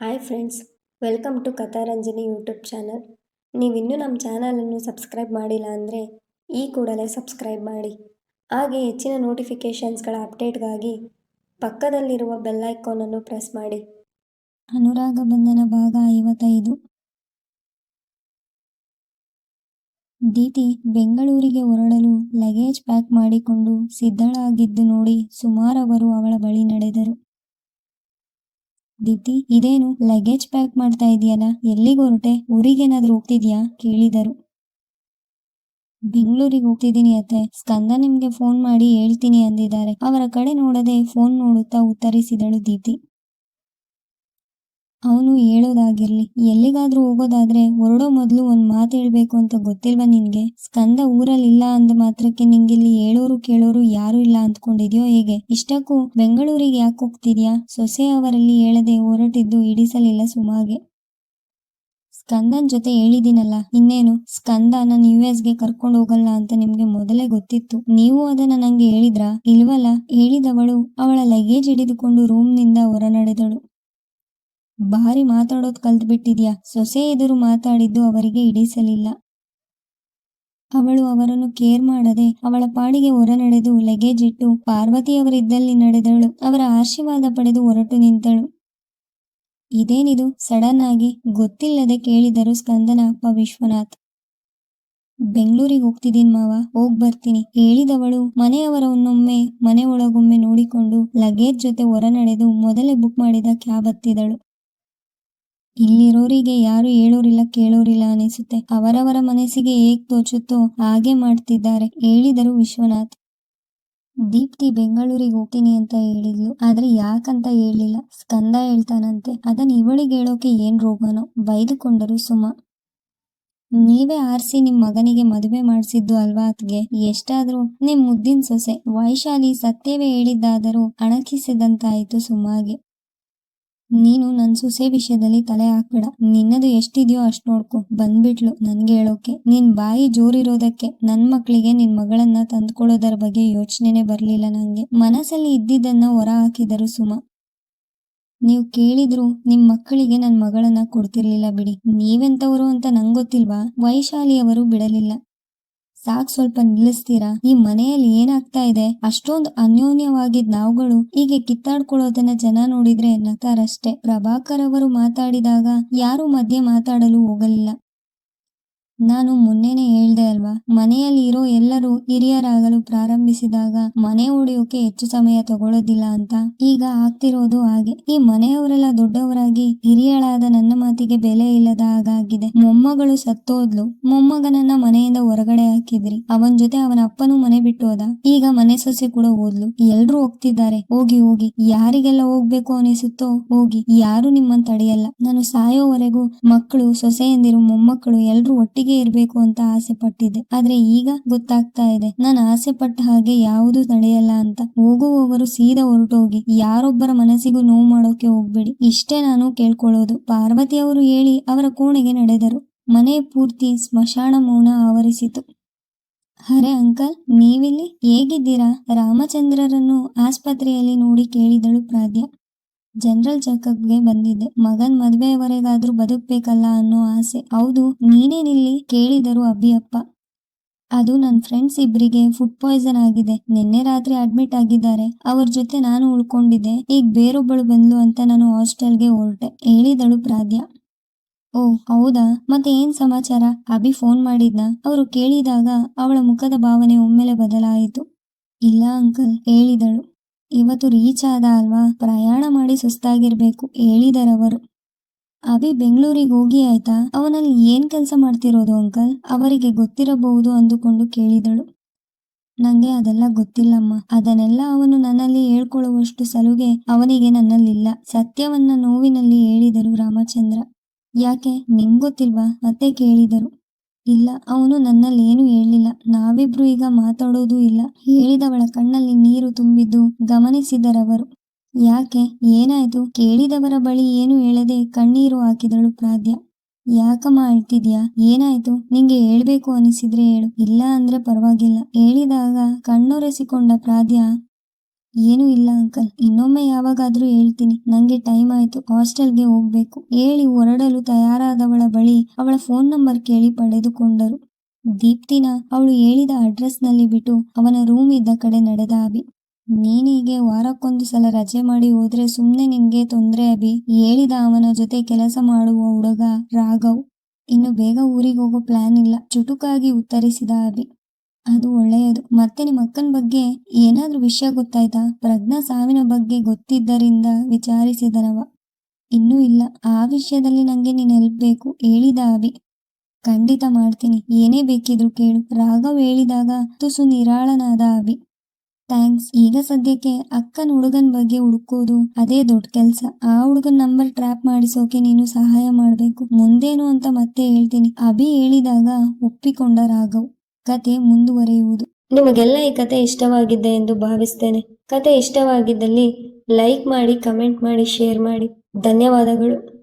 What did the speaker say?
Hi friends, welcome to Katharanjani YouTube channel. ನೀವಿನ್ನೂ ನಮ್ಮ ಚಾನಲನ್ನು ಸಬ್ಸ್ಕ್ರೈಬ್ ಮಾಡಿಲ್ಲ ಅಂದರೆ ಈ ಕೂಡಲೇ ಸಬ್ಸ್ಕ್ರೈಬ್ ಮಾಡಿ. ಹಾಗೆ ಹೆಚ್ಚಿನ ನೋಟಿಫಿಕೇಷನ್ಸ್ಗಳ ಅಪ್ಡೇಟ್ಗಾಗಿ ಪಕ್ಕದಲ್ಲಿರುವ ಬೆಲ್ ಐಕಾನನ್ನು ಪ್ರೆಸ್ ಮಾಡಿ. ಅನುರಾಗ ಬಂಧನ ಭಾಗ ಐವತ್ತೈದು. ದೀತಿ ಬೆಂಗಳೂರಿಗೆ ಹೊರಡಲು ಲಗೇಜ್ ಪ್ಯಾಕ್ ಮಾಡಿಕೊಂಡು ಸಿದ್ಧಳಾಗಿದ್ದು ನೋಡಿ ಸುಮಾರವರು ಅವಳ ಬಳಿ ನಡೆದರು. ದೀಪ್ತಿ, ಇದೇನು ಲಗೇಜ್ ಪ್ಯಾಕ್ ಮಾಡ್ತಾ ಇದೆಯಲ್ಲ? ಎಲ್ಲಿಗೆ ಹೊರಟೆ? ಊರಿಗೇನಾದ್ರೂ ಹೋಗ್ತಿದ್ಯಾ? ಕೇಳಿದರು. ಬೆಂಗಳೂರಿಗೆ ಹೋಗ್ತಿದ್ದೀನಿ ಅತ್ತೆ. ಸ್ಕಂದ ನಿಮ್ಗೆ ಫೋನ್ ಮಾಡಿ ಹೇಳ್ತೀನಿ ಅಂದಿದ್ದಾರೆ. ಅವರ ಕಡೆ ನೋಡದೆ ಫೋನ್ ನೋಡುತ್ತಾ ಉತ್ತರಿಸಿದಳು ದೀಪ್ತಿ. ಅವನು ಹೇಳೋದಾಗಿರ್ಲಿ, ಎಲ್ಲಿಗಾದ್ರೂ ಹೋಗೋದಾದ್ರೆ ಹೊರಡೋ ಮೊದಲು ಒಂದ್ ಮಾತು ಹೇಳ್ಬೇಕು ಅಂತ ಗೊತ್ತಿಲ್ವಾ ನಿನ್ಗೆ? ಸ್ಕಂದ ಊರಲ್ಲಿ ಇಲ್ಲ ಅಂದ ಮಾತ್ರಕ್ಕೆ ನಿಂಗಿಲ್ಲಿ ಹೇಳೋರು ಕೇಳೋರು ಯಾರು ಇಲ್ಲ ಅಂದ್ಕೊಂಡಿದ್ಯೋ ಹೇಗೆ? ಇಷ್ಟಕ್ಕೂ ಬೆಂಗಳೂರಿಗೆ ಯಾಕೆ ಹೋಗ್ತಿದ್ಯಾ? ಸೊಸೆ ಅವರಲ್ಲಿ ಹೇಳದೆ ಹೊರಟಿದ್ದು ಹಿಡಿಸಲಿಲ್ಲ ಸುಮಾಗೆ. ಸ್ಕಂದನ್ ಜೊತೆ ಹೇಳಿದಿನಲ್ಲ ಇನ್ನೇನು? ಸ್ಕಂದ ನಾನು ಯು ಎಸ್ಗೆ ಕರ್ಕೊಂಡು ಹೋಗಲ್ಲ ಅಂತ ನಿಮ್ಗೆ ಮೊದಲೇ ಗೊತ್ತಿತ್ತು. ನೀವು ಅದನ್ನ ನಂಗೆ ಹೇಳಿದ್ರಾ? ಇಲ್ವಲ್ಲ? ಹೇಳಿದವಳು ಅವಳ ಲಗೇಜ್ ಹಿಡಿದುಕೊಂಡು ರೂಮ್ನಿಂದ ಹೊರ ನಡೆದಳು ಭಾರಿ ಮಾತಾಡೋದ್ ಕಲ್ತ್ಬಿಟ್ಟಿದ್ಯಾ? ಸೊಸೆ ಎದುರು ಮಾತಾಡಿದ್ದು ಅವರಿಗೆ ಇಡಿಸಲಿಲ್ಲ ಅವಳು ಅವರನ್ನು ಕೇರ್ ಮಾಡದೆ ಅವಳ ಪಾಡಿಗೆ ಹೊರ ನಡೆದು ಲಗೇಜ್ ಇಟ್ಟು ಪಾರ್ವತಿಯವರಿದ್ದಲ್ಲಿ ನಡೆದಳು. ಅವರ ಆಶೀರ್ವಾದ ಪಡೆದು ಹೊರಟು ನಿಂತಳು. ಇದೇನಿದು? ಸಡನ್ ಆಗಿ ಗೊತ್ತಿಲ್ಲದೆ ಕೇಳಿದರು ಸ್ಕಂದನ ಅಪ್ಪ ವಿಶ್ವನಾಥ್. ಬೆಂಗಳೂರಿಗೆ ಹೋಗ್ತಿದ್ದೀನ್ ಮಾವ, ಹೋಗ್ ಬರ್ತೀನಿ ಹೇಳಿದವಳು. ಮನೆಯವರನ್ನೊಮ್ಮೆ ಮನೆ ಒಳಗೊಮ್ಮೆ ನೋಡಿಕೊಂಡು ಲಗೇಜ್ ಜೊತೆ ಹೊರ ನಡೆದು ಮೊದಲೇ ಬುಕ್ ಮಾಡಿದ ಕ್ಯಾಬ್ ಹತ್ತಿದಳು. ಇಲ್ಲಿರೋರಿಗೆ ಯಾರು ಹೇಳೋರಿಲ್ಲ, ಕೇಳೋರಿಲ್ಲ ಅನಿಸುತ್ತೆ. ಅವರವರ ಮನಸ್ಸಿಗೆ ಹೇಗ್ ತೋಚುತ್ತೋ ಹಾಗೆ ಮಾಡ್ತಿದ್ದಾರೆ, ಹೇಳಿದರು ವಿಶ್ವನಾಥ್. ದೀಪ್ತಿ ಬೆಂಗಳೂರಿಗೆ ಹೋಗ್ತೀನಿ ಅಂತ ಹೇಳಿದ್ಲು, ಆದ್ರೆ ಯಾಕಂತ ಹೇಳಿಲ್ಲ. ಸ್ಕಂದ ಹೇಳ್ತಾನಂತೆ ಅದನ್ನ ಇವಳಿಗೆ ಹೇಳೋಕೆ ಏನ್ ರೋಗನೋ? ಬೈದುಕೊಂಡರು ಸುಮ. ನೀವೇ ಆರಿಸಿ ನಿಮ್ ಮಗನಿಗೆ ಮದುವೆ ಮಾಡಿಸಿದ್ದು ಅಲ್ವಾ ಅತ್ಗೆ ಎಷ್ಟಾದ್ರೂ ನಿಮ್ ಮುದ್ದಿನ ಸೊಸೆ. ವೈಶಾಲಿ ಸತ್ಯವೇ ಹೇಳಿದ್ದಾದರೂ ಅಣಕಿಸಿದಂತಾಯಿತು ಸುಮಾಗೆ. ನೀನು ನನ್ ಸೊಸೆ ವಿಷಯದಲ್ಲಿ ತಲೆ ಹಾಕ್ಬೇಡ. ನಿನ್ನದು ಎಷ್ಟಿದೆಯೋ ಅಷ್ಟ್ ನೋಡ್ಕೊ. ಬಂದ್ಬಿಟ್ಲು ನನ್ಗೆ ಹೇಳೋಕೆ. ನಿನ್ ಬಾಯಿ ಜೋರಿರೋದಕ್ಕೆ ನನ್ ಮಕ್ಳಿಗೆ ನಿನ್ ಮಗಳನ್ನ ತಂದ್ಕೊಳ್ಳೋದರ ಬಗ್ಗೆ ಯೋಚನೆನೆ ಬರ್ಲಿಲ್ಲ ನಂಗೆ. ಮನಸ್ಸಲ್ಲಿ ಇದ್ದಿದ್ದನ್ನ ಹೊರ ಹಾಕಿದರು ಸುಮ. ನೀವು ಕೇಳಿದ್ರು ನಿಮ್ ಮಕ್ಕಳಿಗೆ ನನ್ ಮಗಳನ್ನ ಕೊಡ್ತಿರ್ಲಿಲ್ಲ ಬಿಡಿ. ನೀವೆಂತವರು ಅಂತ ನಂಗೊತ್ತಿಲ್ವಾ? ಗೊತ್ತಿಲ್ವಾ ವೈಶಾಲಿ ಅವರು ಬಿಡಲಿಲ್ಲ. ಸಾಕ್ ಸ್ವಲ್ಪ ನಿಲ್ಲಿಸ್ತೀರಾ? ಈ ಮನೆಯಲ್ಲಿ ಏನಾಗ್ತಾ ಇದೆ? ಅಷ್ಟೊಂದು ಅನ್ಯೋನ್ಯವಾಗಿದ್ ನಾವುಗಳು ಹೀಗೆ ಕಿತ್ತಾಡ್ಕೊಳ್ಳೋದನ್ನ ಜನ ನೋಡಿದ್ರೆ ನಗ್ತಾರಷ್ಟೇ. ಪ್ರಭಾಕರ್ ಅವರು ಮಾತಾಡಿದಾಗ ಯಾರು ಮಧ್ಯೆ ಮಾತಾಡಲು ಹೋಗಲಿಲ್ಲ. ನಾನು ಮೊನ್ನೆನೆ ಹೇಳ್ದೆ ಅಲ್ವಾ? ಮನೆಯಲ್ಲಿ ಇರೋ ಎಲ್ಲರೂ ಹಿರಿಯರಾಗಲು ಪ್ರಾರಂಭಿಸಿದಾಗ ಮನೆ ಉಳಿಯೋಕೆ ಹೆಚ್ಚು ಸಮಯ ತಗೊಳ್ಳೋದಿಲ್ಲ ಅಂತ. ಈಗ ಆಗ್ತಿರೋದು ಹಾಗೆ. ಈ ಮನೆಯವರೆಲ್ಲ ದೊಡ್ಡವರಾಗಿ ಹಿರಿಯಳಾದ ನನ್ನ ಮಾತಿಗೆ ಬೆಲೆ ಇಲ್ಲದ ಹಾಗಾಗಿದೆ. ಮೊಮ್ಮಗಳು ಸತ್ತೋದ್ಲು. ಮೊಮ್ಮಗನನ್ನ ಮನೆಯಿಂದ ಹೊರಗಡೆ ಹಾಕಿದ್ರಿ. ಅವನ್ ಜೊತೆ ಅವನ ಅಪ್ಪನೂ ಮನೆ ಬಿಟ್ಟು ಹೋದ. ಈಗ ಮನೆ ಸೊಸೆ ಕೂಡ ಓದ್ಲು. ಎಲ್ರು ಹೋಗ್ತಿದ್ದಾರೆ. ಹೋಗಿ ಹೋಗಿ. ಯಾರಿಗೆಲ್ಲ ಹೋಗ್ಬೇಕು ಅನಿಸುತ್ತೋ ಹೋಗಿ. ಯಾರು ನಿಮ್ಮನ್ ತಡೆಯಲ್ಲ. ನಾನು ಸಾಯೋವರೆಗೂ ಮಕ್ಕಳು, ಸೊಸೆಯಂದಿರು, ಮೊಮ್ಮಕ್ಕಳು ಎಲ್ರು ಒಟ್ಟಿಗೆ ಇರ್ಬೇಕು ಅಂತ ಆಸೆ ಪಟ್ಟಿದ್ದೆ. ಆದ್ರೆ ಈಗ ಗೊತ್ತಾಗ್ತಾ ಇದೆ, ನಾನು ಆಸೆ ಪಟ್ಟ ಹಾಗೆ ಯಾವುದು ನಡೆಯಲ್ಲ ಅಂತ. ಹೋಗುವವರು ಸೀದಾ ಹೊರಟೋಗಿ, ಯಾರೊಬ್ಬರ ಮನಸ್ಸಿಗೂ ನೋವು ಮಾಡೋಕೆ ಹೋಗ್ಬೇಡಿ. ಇಷ್ಟೇ ನಾನು ಕೇಳ್ಕೊಳ್ಳೋದು. ಪಾರ್ವತಿ ಅವರು ಹೇಳಿ ಅವರ ಕೋಣೆಗೆ ನಡೆದರು. ಮನೆ ಪೂರ್ತಿ ಸ್ಮಶಾನ ಮೌನ ಆವರಿಸಿತು. ಅರೆ ಅಂಕಲ್, ನೀವಿಲ್ಲಿ ಹೇಗಿದ್ದೀರಾ? ರಾಮಚಂದ್ರರನ್ನು ಆಸ್ಪತ್ರೆಯಲ್ಲಿ ನೋಡಿ ಕೇಳಿದಳು ಪ್ರಾದ್ಯ ಜನರಲ್ ಚೆಕಪ್ಗೆ ಬಂದಿದ್ದೆ. ಮಗನ್ ಮದುವೆವರೆಗಾದ್ರೂ ಬದುಕ್ಬೇಕಲ್ಲ ಅನ್ನೋ ಆಸೆ. ಹೌದು, ನೀನೇನಿಲ್ಲಿ ಕೇಳಿದರು ಅಭಿಯಪ್ಪ. ಅದು ನನ್ನ ಫ್ರೆಂಡ್ಸ್ ಇಬ್ರಿಗೆ ಫುಡ್ ಪಾಯ್ಸನ್ ಆಗಿದೆ. ನಿನ್ನೆ ರಾತ್ರಿ ಅಡ್ಮಿಟ್ ಆಗಿದ್ದಾರೆ. ಅವ್ರ ಜೊತೆ ನಾನು ಉಳ್ಕೊಂಡಿದ್ದೆ. ಈಗ ಬೇರೊಬ್ಬಳು ಬಂದ್ಲು ಅಂತ ನಾನು ಹಾಸ್ಟೆಲ್ಗೆ ಹೊರಟೆ. ಹೇಳಿದಳು ಪ್ರಾದ್ಯ ಓ, ಹೌದಾ? ಮತ್ತೆ ಏನ್ ಸಮಾಚಾರ? ಅಭಿ ಫೋನ್ ಮಾಡಿದ್ನ? ಅವರು ಕೇಳಿದಾಗ ಅವಳ ಮುಖದ ಭಾವನೆ ಒಮ್ಮೆಲೆ ಬದಲಾಯಿತು. ಇಲ್ಲ ಅಂಕಲ್, ಹೇಳಿದಳು. ಇವತ್ತು ರೀಚ್ ಆದ ಅಲ್ವಾ? ಪ್ರಯಾಣ ಮಾಡಿ ಸುಸ್ತಾಗಿರ್ಬೇಕು ಹೇಳಿದರವರು ಅಭಿ ಬೆಂಗಳೂರಿಗೆ ಹೋಗಿ ಆಯ್ತಾ? ಅವನಲ್ಲಿ ಏನ್ ಕೆಲಸ ಮಾಡ್ತಿರೋದು ಅಂಕಲ್? ಅವರಿಗೆ ಗೊತ್ತಿರಬಹುದು ಅಂದುಕೊಂಡು ಕೇಳಿದಳು. ನಂಗೆ ಅದೆಲ್ಲ ಗೊತ್ತಿಲ್ಲಮ್ಮ. ಅದನ್ನೆಲ್ಲ ಅವನು ನನ್ನಲ್ಲಿ ಹೇಳ್ಕೊಳ್ಳುವಷ್ಟು ಸಲುಗೆ ಅವನಿಗೆ ನನ್ನಲ್ಲಿಲ್ಲ. ಸತ್ಯವನ್ನ ನೋವಿನಲ್ಲಿ ಹೇಳಿದರು ರಾಮಚಂದ್ರ. ಯಾಕೆ? ನಿಂಗೊತ್ತಿಲ್ವಾ ಮತ್ತೆ ಕೇಳಿದರು. ಇಲ್ಲ, ಅವನು ನನ್ನಲ್ಲಿ ಏನು ಹೇಳಿಲ್ಲ ನಾವಿಬ್ರು ಈಗ ಮಾತಾಡೋದು ಇಲ್ಲ. ಹೇಳಿದವಳ ಕಣ್ಣಲ್ಲಿ ನೀರು ತುಂಬಿದ್ದು ಗಮನಿಸಿದರವರು. ಯಾಕೆ? ಏನಾಯ್ತು? ಕೇಳಿದವರ ಬಳಿ ಏನು ಹೇಳದೆ ಕಣ್ಣೀರು ಹಾಕಿದಳು ಪ್ರಾಧ್ಯ. ಯಾಕಮ್ಮ ಅಳ್ತಿದ್ಯಾ? ಏನಾಯ್ತು? ನಿಂಗೆ ಹೇಳ್ಬೇಕು ಅನಿಸಿದ್ರೆ ಹೇಳು. ಇಲ್ಲ ಅಂದ್ರೆ ಪರವಾಗಿಲ್ಲ. ಹೇಳಿದಾಗ ಕಣ್ಣೊರೆಸಿಕೊಂಡ ಪ್ರಾದ್ಯ ಏನೂ ಇಲ್ಲ ಅಂಕಲ್ ಇನ್ನೊಮ್ಮೆ ಯಾವಾಗಾದ್ರೂ ಹೇಳ್ತೀನಿ. ನಂಗೆ ಟೈಮ್ ಆಯ್ತು. ಹಾಸ್ಟೆಲ್ಗೆ ಹೋಗ್ಬೇಕು. ಹೇಳಿ ಹೊರಡಲು ತಯಾರಾದವಳ ಬಳಿ ಅವಳ ಫೋನ್ ನಂಬರ್ ಕೇಳಿ ಪಡೆದುಕೊಂಡರು. ದೀಪ್ತಿನ ಅವಳು ಹೇಳಿದ ಅಡ್ರೆಸ್ನಲ್ಲಿ ಬಿಟ್ಟು ಅವನ ರೂಮ್ ಇದ್ದ ಕಡೆ ನಡೆದ ಅಭಿ. ನೀನೀಗೆ ವಾರಕ್ಕೊಂದು ಸಲ ರಜೆ ಮಾಡಿ ಹೋದ್ರೆ ಸುಮ್ನೆ ನಿನ್ಗೆ ತೊಂದ್ರೆ ಅಭಿ. ಹೇಳಿದ ಅವನ ಜೊತೆ ಕೆಲಸ ಮಾಡುವ ಹುಡುಗ ರಾಘವ್. ಇನ್ನು ಬೇಗ ಊರಿಗೆ ಹೋಗೋ ಪ್ಲಾನ್ ಇಲ್ಲ. ಚುಟುಕಾಗಿ ಉತ್ತರಿಸಿದ ಅಭಿ. ಅದು ಒಳ್ಳೆಯದು. ಮತ್ತೆ ನಿಮ್ಮ ಅಕ್ಕನ ಬಗ್ಗೆ ಏನಾದ್ರೂ ವಿಷಯ ಗೊತ್ತಾಯ್ತಾ? ಪ್ರಜ್ಞಾ ಸಾವಿನ ಬಗ್ಗೆ ಗೊತ್ತಿದ್ದರಿಂದ ವಿಚಾರಿಸಿದನವ ಇನ್ನೂ ಇಲ್ಲ. ಆ ವಿಷಯದಲ್ಲಿ ನಂಗೆ ನೀನ್ ಹೆಲ್ಪ್ ಬೇಕು ಹೇಳಿದ ಅಭಿ. ಖಂಡಿತ ಮಾಡ್ತೀನಿ. ಏನೇ ಬೇಕಿದ್ರು ಕೇಳು. ರಾಘವ್ ಹೇಳಿದಾಗ ತುಸು ನಿರಾಳನಾದ ಅಭಿ. ಥ್ಯಾಂಕ್ಸ್. ಈಗ ಸದ್ಯಕ್ಕೆ ಅಕ್ಕನ ಹುಡುಗನ್ ಬಗ್ಗೆ ಹುಡುಕೋದು ಅದೇ ದೊಡ್ಡ ಕೆಲ್ಸ. ಆ ಹುಡುಗನ್ ನಂಬರ್ ಟ್ರ್ಯಾಪ್ ಮಾಡಿಸೋಕೆ ನೀನು ಸಹಾಯ ಮಾಡ್ಬೇಕು. ಮುಂದೇನು ಅಂತ ಮತ್ತೆ ಹೇಳ್ತೀನಿ. ಅಭಿ ಹೇಳಿದಾಗ ಒಪ್ಪಿಕೊಂಡ ರಾಘವ್. ಕತೆ ಮುಂದುವರಿಯುವುದು. ನಿಮಗೆಲ್ಲ ಈ ಕತೆ ಇಷ್ಟವಾಗಿದೆ ಎಂದು ಭಾವಿಸ್ತೇನೆ. ಕತೆ ಇಷ್ಟವಾಗಿದ್ದಲ್ಲಿ ಲೈಕ್ ಮಾಡಿ, ಕಮೆಂಟ್ ಮಾಡಿ, ಶೇರ್ ಮಾಡಿ. ಧನ್ಯವಾದಗಳು.